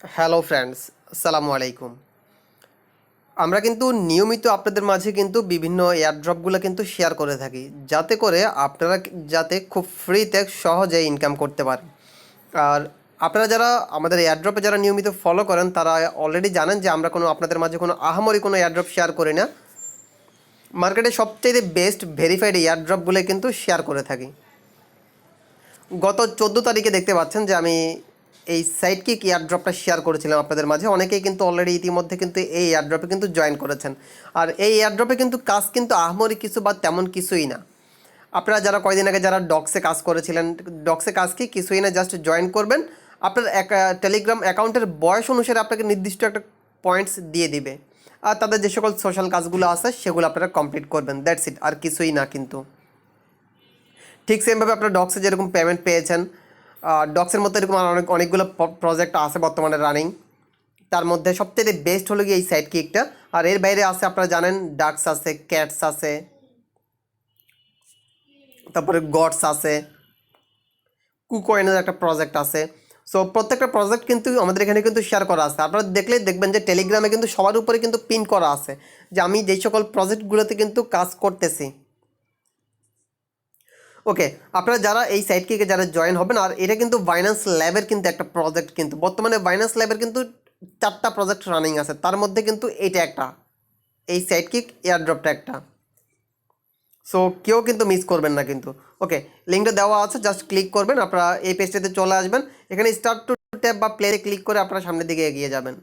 Hello friends আসসালামু আলাইকুম আমরা কিন্তু নিয়মিত আপনাদের মাঝে কিন্তু বিভিন্ন এয়ারড্রপগুলো কিন্তু শেয়ার করে থাকি, যাতে করে আপনারা যাতে খুব ফ্রিতে সহজে ইনকাম করতে পারেন। আর আপনারা যারা আমাদের এয়ারড্রপে যারা নিয়মিত ফলো করেন, তারা অলরেডি জানেন যে আমরা কোনো, আপনাদের মাঝে কোনো আহামরি কোনো এয়ারড্রপ শেয়ার করি না। মার্কেটে সবচেয়ে বেস্ট ভেরিফাইড এয়ারড্রপগুলো কিন্তু শেয়ার করে থাকি। গত চোদ্দ তারিখে দেখতে পাচ্ছেন যে আমি এই সাইট কিক এয়ারড্রপটা শেয়ার করেছিলাম আপনাদের মাঝে? অনেকেই কিন্তু অলরেডি ইতিমধ্যে কিন্তু এই এয়ারড্রপে কিন্তু জয়েন করেছেন। আর এই এয়ারড্রপে কিন্তু কাজ কিন্তু আহমরি কিছু বা তেমন কিছুই না। আপনারা যারা কয়দিন আগে যারা ডক্সে কাজ করেছিলেন ডক্সে কাজ কি কিছুই না জাস্ট জয়েন করবেন। আপনার টেলিগ্রাম অ্যাকাউন্টের বয়স অনুসারে আপনাকে নির্দিষ্ট একটা পয়েন্টস দিয়ে দিবে। আর তাদের যে সকল সোশ্যাল কাজগুলো আছে, সেগুলো আপনারা কমপ্লিট করবেন। দ্যাটস ইট আর কিছুই না কিন্তু। ঠিক সেমভাবে আপনার ডক্সে যেরকম পেমেন্ট পেয়েছেন ডক্সের মধ্যে এরকম অনেক অনেকগুলো প্রজেক্ট আছে বর্তমানে রানিং তার মধ্যে সবথেকে বেস্ট হলো গিয়ে এই সাইড কিকটা আর এর বাইরে আছে, আপনারা জানেন ডাক্স আছে ক্যাটস আছে, তারপরে গডস আছে, কুকয়েনের একটা প্রজেক্ট আছে। সো প্রত্যেকটা প্রজেক্ট কিন্তু আমাদের এখানে কিন্তু শেয়ার করা আছে। আপনারা দেখলেই দেখবেন যে টেলিগ্রামে কিন্তু সবার উপরে কিন্তু পিন করা আছে। যে আমি যেই সকল প্রজেক্টগুলোতে কিন্তু কাজ করতেছি ওকে আপনারা যারা এই সাইট কিকে যারা জয়েন হবেন, আর এটা কিন্তু বাইন্যান্স ল্যাবের কিন্তু একটা প্রজেক্ট কিন্তু। বর্তমানে বাইন্যান্স ল্যাবের কিন্তু চারটা প্রজেক্ট রানিং আছে। তার মধ্যে কিন্তু এইটা একটা। এই সাইট কিক এয়ারড্রপটা একটা। সো কেউ কিন্তু মিস করবেন না কিন্তু। ওকে লিঙ্কটা দেওয়া আছে জাস্ট ক্লিক করবেন, আপনারা এই পেজটাতে চলে আসবেন। এখানে স্টার্ট টু ট্যাব বা প্লেতে ক্লিক করে আপনারা সামনের দিকে এগিয়ে যাবেন।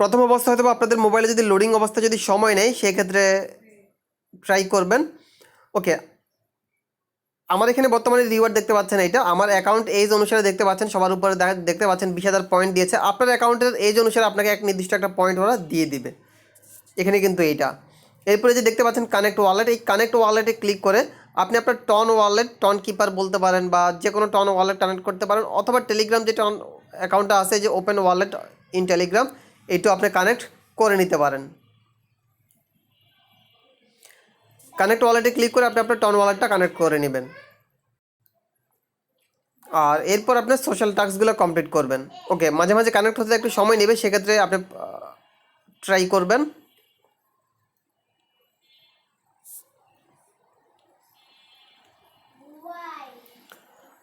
প্রথম অবস্থা হয়তো আপনাদের মোবাইলে যদি লোডিং অবস্থা যদি সময় নেয়, সেক্ষেত্রে ট্রাই করবেন। ওকে আমার এখানে বর্তমানে রিওয়ার্ড দেখতে পাচ্ছেন এটা আমার অ্যাকাউন্ট এজ অনুসারে দেখতে পাচ্ছেন, সবার উপরে দেখতে পাচ্ছেন বিশ হাজার পয়েন্ট দিয়েছে। আপনার অ্যাকাউন্টের এজ অনুসারে আপনাকে এক নির্দিষ্ট একটা পয়েন্ট ওরা দিয়ে দিবে। এখানে কিন্তু এইটা। এরপরে যে দেখতে পাচ্ছেন কানেক্ট ওয়ালেট এই কানেক্ট ওয়ালেটে ক্লিক করে আপনি আপনার টন ওয়ালেট টন কিপার বলতে পারেন বা যে কোনো টন ওয়ালেট কানেক্ট করতে পারেন, অথবা টেলিগ্রাম যে টন অ্যাকাউন্টটা আছে, যে ওপেন ওয়ালেট ইন টেলিগ্রাম এইটাও আপনি কানেক্ট করে নিতে পারেন। কানেক্ট ওয়ালেটে ক্লিক করে আপনি আপনার টন ওয়ালেটটা কানেক্ট করে নেবেন। আর এরপর আপনার সোশ্যাল টাস্কগুলো কমপ্লিট করবেন। ওকে মাঝে মাঝে কানেক্ট হতে একটু সময় নেবে, সেক্ষেত্রে আপনি ট্রাই করবেন।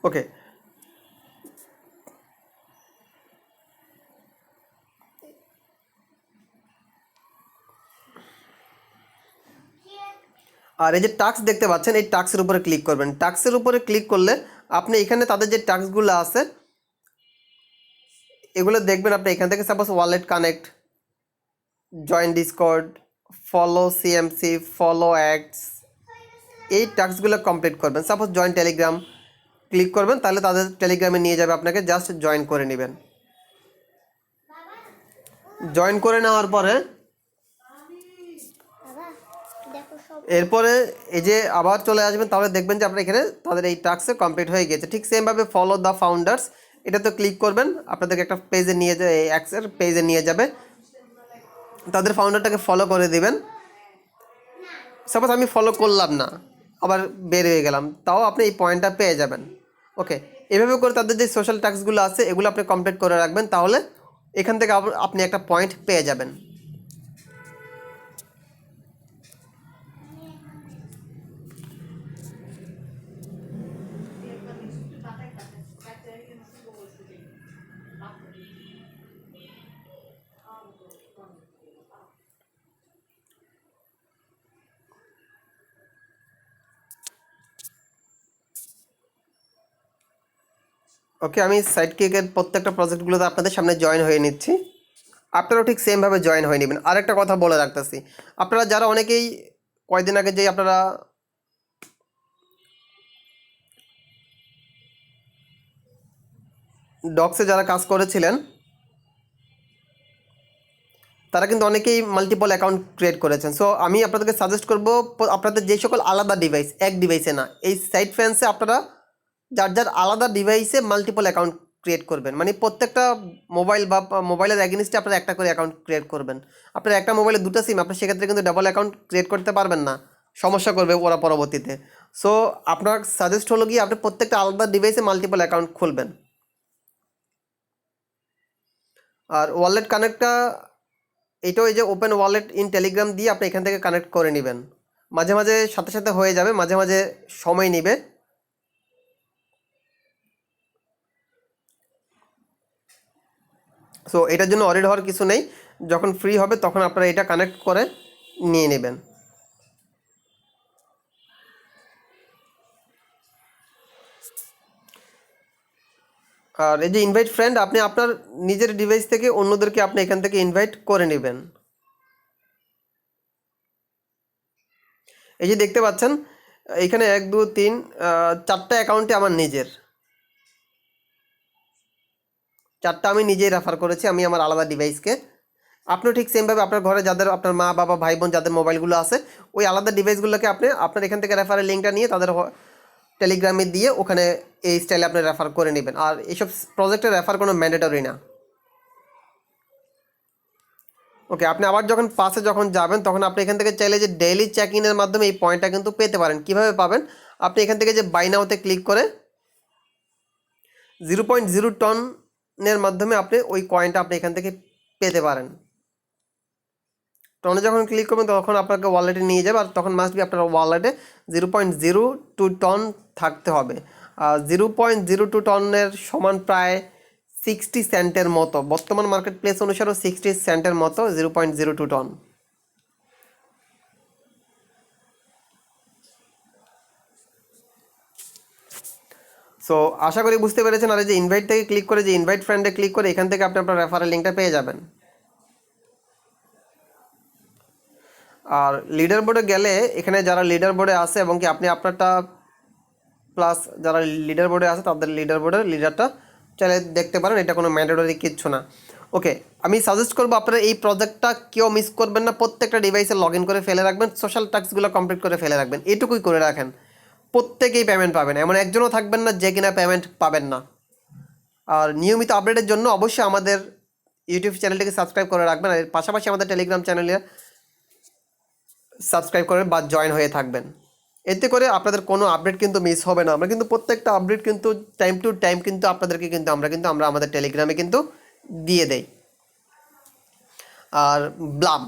ওকে আর এই যে টাক্স দেখতে পাচ্ছেন, এই টাক্সের উপরে ক্লিক করবেন। টাক্সের উপরে ক্লিক করলে আপনি এখানে তাদের যে টাক্সগুলো আছে, এগুলো দেখবেন আপনি এখান থেকে suppose wallet connect join Discord follow CMC follow acts এই টাস্কগুলো কমপ্লিট করবেন। সাপোজ জয়েন টেলিগ্রাম ক্লিক করবেন, তাহলে তাদের টেলিগ্রামে নিয়ে যাবে আপনাকে জাস্ট জয়েন করে নেবেন। জয়েন করে নেওয়ার পরে এরপরে এই যে আবার চলে আসবেন, তাহলে দেখবেন যে আপনার এখানে তাদের এই টাস্কে কমপ্লিট হয়ে গেছে। ঠিক সেমভাবে ফলো দ্য ফাউন্ডার্স এটা তো ক্লিক করবেন, আপনাদেরকে একটা পেজে নিয়ে যায় অ্যাক্সের পেজে নিয়ে যাবে। তাদের ফাউন্ডারটাকে ফলো করে দিবেন। সাপোজ আমি ফলো করলাম না, আবার বের হয়ে গেলাম, তাও আপনি এই পয়েন্টটা পেয়ে যাবেন। ওকে এভাবে করে তাদের যে সোশ্যাল টাস্কগুলো আছে, এগুলো আপনি কমপ্লিট করে রাখবেন, তাহলে এখান থেকে আপনি একটা পয়েন্ট পেয়ে যাবেন। ওকে, আমি সাইড কেকের প্রত্যেকটা প্রজেক্টগুলোতে আপনাদের সামনে জয়েন হয়ে নিচ্ছি। আপনারাও ঠিক সেমভাবে জয়েন হয়ে নেবেন। আরেকটা কথা বলে রাখতেছি। আপনারা যারা অনেকেই কয়দিন আগে যে আপনারা ডক্সে যারা কাজ করেছিলেন, তারা কিন্তু অনেকেই মাল্টিপল অ্যাকাউন্ট ক্রিয়েট করেছেন। সো আমি আপনাদেরকে সাজেস্ট করব, আপনাদের যে সকল আলাদা ডিভাইস এক ডিভাইসে না, এই সাইট ফ্যান্সে আপনারা যার যার আলাদা ডিভাইসে মাল্টিপল অ্যাকাউন্ট ক্রিয়েট করবেন। মানে প্রত্যেকটা মোবাইল বা মোবাইলের অ্যাগেনিস্টে আপনারা একটা করে অ্যাকাউন্ট ক্রিয়েট করবেন। আপনার একটা মোবাইলে দুটো সিম আপনি সেক্ষেত্রে কিন্তু ডাবল অ্যাকাউন্ট ক্রিয়েট করতে পারবেন না। সমস্যা করবে ওরা পরবর্তীতে। সো আপনার সাজেস্ট হলো গিয়ে আপনি প্রত্যেকটা আলাদা ডিভাইসে মাল্টিপল অ্যাকাউন্ট খুলবেন। আর ওয়ালেট কানেক্টটা এটাও এই যে ওপেন ওয়ালেট ইন টেলিগ্রাম দিয়ে আপনি এখান থেকে কানেক্ট করে নেবেন। মাঝে মাঝে সাথে সাথে হয়ে যাবে, মাঝে মাঝে সময় নেবে। সো এটার জন্য অরিড হওয়ার কিছু নেই। যখন ফ্রি হবে, তখন আপনারা এটা কানেক্ট করে নিয়ে নেবেন। আর এই যে ইনভাইট ফ্রেন্ড আপনি আপনার নিজের ডিভাইস থেকে অন্যদেরকে আপনি এখান থেকে ইনভাইট করে নেবেন। এই যে দেখতে পাচ্ছেন, এখানে এক, দু, তিন চারটা অ্যাকাউন্টে আমার নিজের। চারটা আমি নিজেই রেফার করেছি, আমি আমার আলাদা ডিভাইসকে আপনিও ঠিক সেমভাবে আপনার ঘরে যাদের, আপনার মা, বাবা ভাই বোন যাদের মোবাইলগুলো আছে, ওই আলাদা ডিভাইসগুলোকে আপনি, আপনার এখান থেকে রেফারের লিঙ্কটা নিয়ে তাদের টেলিগ্রামে দিয়ে ওখানে এই স্টাইলে আপনি রেফার করে নেবেন। আর এইসব প্রজেক্টে রেফার কোনো ম্যান্ডেটরি না। ওকে আপনি আবার যখন পাশে যখন যাবেন, তখন আপনি এখান থেকে চাইলে যে ডেইলি চেক ইনের মাধ্যমে এই পয়েন্টটা কিন্তু পেতে পারেন। কীভাবে পাবেন? আপনি এখান থেকে যে বাই নাওতে ক্লিক করে জিরো পয়েন্ট জিরো টনের মাধ্যমে আপনি ওই কয়েনটা আপনি এখান থেকে পেতে পারেন। টনে যখন ক্লিক করবেন, তখন আপনাকে ওয়ালেটে নিয়ে যাবে আর তখন মাস্ট বি আপনার ওয়ালেটে zero point zero two ton থাকতে হবে। আর জিরো পয়েন্ট জিরো টু টনের সমান প্রায় সিক্সটি সেন্টের মতো। বর্তমান মার্কেট প্লেস অনুসারেও সিক্সটি সেন্টের মতো zero point zero two ton so আশা করি বুঝতে পেরেছেন। আর যে ইনভাইট থেকে ক্লিক করে, যে ইনভাইট ফ্রেন্ডে ক্লিক করে, এখান থেকে আপনি আপনার রেফারেল লিঙ্কটা পেয়ে যাবেন। আর লিডার বোর্ডে গেলে এখানে যারা লিডার বোর্ডে আছে এবং কি আপনি আপনারটা প্লাস যারা লিডার বোর্ডে আছে তাদের লিডার বোর্ডের লিডারটা চাইলে দেখতে পারেন। এটা কোনো ম্যান্ডেটরি কিচ্ছু না। ওকে আমি সাজেস্ট করব আপনারা এই প্রজেক্টটা কেউ মিস করবেন না। প্রত্যেকটা ডিভাইসে লগ ইন করে ফেলে রাখবেন। সোশ্যাল টাস্কগুলো কমপ্লিট করে ফেলে রাখবেন। এটুকুই করে রাখেন। প্রত্যেকেই পেমেন্ট পাবেন এমন একজনও থাকবেন না যে কিনা পেমেন্ট পাবেন না। আর নিয়মিত আপডেটের জন্য অবশ্যই আমাদের ইউটিউব চ্যানেলটিকে সাবস্ক্রাইব করে রাখবেন। আর পাশাপাশি আমাদের টেলিগ্রাম চ্যানেলে সাবস্ক্রাইব করে বা জয়েন হয়ে থাকবেন। এতে করে আপনাদের কোনো আপডেট কিন্তু মিস হবে না। আমরা কিন্তু প্রত্যেকটা আপডেট কিন্তু টাইম টু টাইম কিন্তু আপনাদেরকে কিন্তু আমরা কিন্তু আমরা আমাদের টেলিগ্রামে কিন্তু দিয়ে দেই। আর ব্লাম।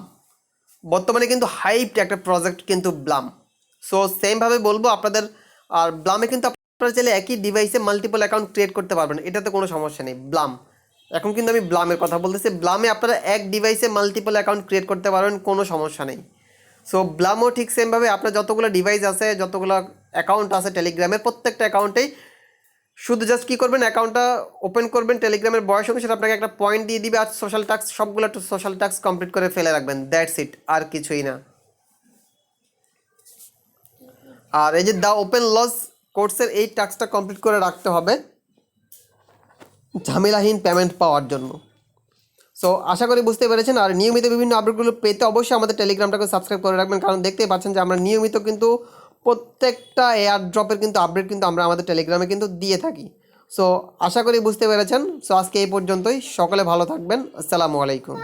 বর্তমানে কিন্তু হাইপড একটা প্রজেক্ট কিন্তু ব্লাম। সো সেমভাবে বলব, আপনাদের, আর ব্লামে কিন্তু আপনারা চাইলে একই ডিভাইসে মাল্টিপল অ্যাকাউন্ট ক্রিয়েট করতে পারবেন, এটাতে কোনো সমস্যা নেই ব্লাম এখন কিন্তু আমি ব্লামের কথা বলতেছি ব্লামে আপনারা এক ডিভাইসে মাল্টিপল অ্যাকাউন্ট ক্রিয়েট করতে পারবেন, কোনো সমস্যা নেই। সো ব্লামও ঠিক সেমভাবে আপনার যতগুলো ডিভাইস আছে, যতগুলো অ্যাকাউন্ট আছে টেলিগ্রামের প্রত্যেকটা অ্যাকাউন্টেই শুধু জাস্ট কী করবেন অ্যাকাউন্টটা ওপেন করবেন টেলিগ্রামের বয়স অনুসারে আপনাকে একটা পয়েন্ট দিয়ে দিবে, আর সোশ্যাল টাস্ক সবগুলো সোশ্যাল টাস্ক কমপ্লিট করে ফেলে রাখবেন দ্যাটস ইট আর কিছুই না। আর এই যে দ্য ওপেন লস কোর্সের এই টাস্কটা কমপ্লিট করে রাখতে হবে। ঝামেলাহীন পেমেন্ট পাওয়ার জন্য। সো আশা করি বুঝতে পেরেছেন। আর নিয়মিত বিভিন্ন আপডেটগুলো পেতে অবশ্যই আমাদের টেলিগ্রামটাকে সাবস্ক্রাইব করে রাখবেন। কারণ দেখতেই পাচ্ছেন যে আমরা নিয়মিত কিন্তু প্রত্যেকটা এয়ার ড্রপের কিন্তু আপডেট কিন্তু আমরা আমাদের টেলিগ্রামে কিন্তু দিয়ে থাকি। সো আশা করি বুঝতে পেরেছেন। সো আজকে এই পর্যন্তই। সকলে ভালো থাকবেন। আসসালামু আলাইকুম।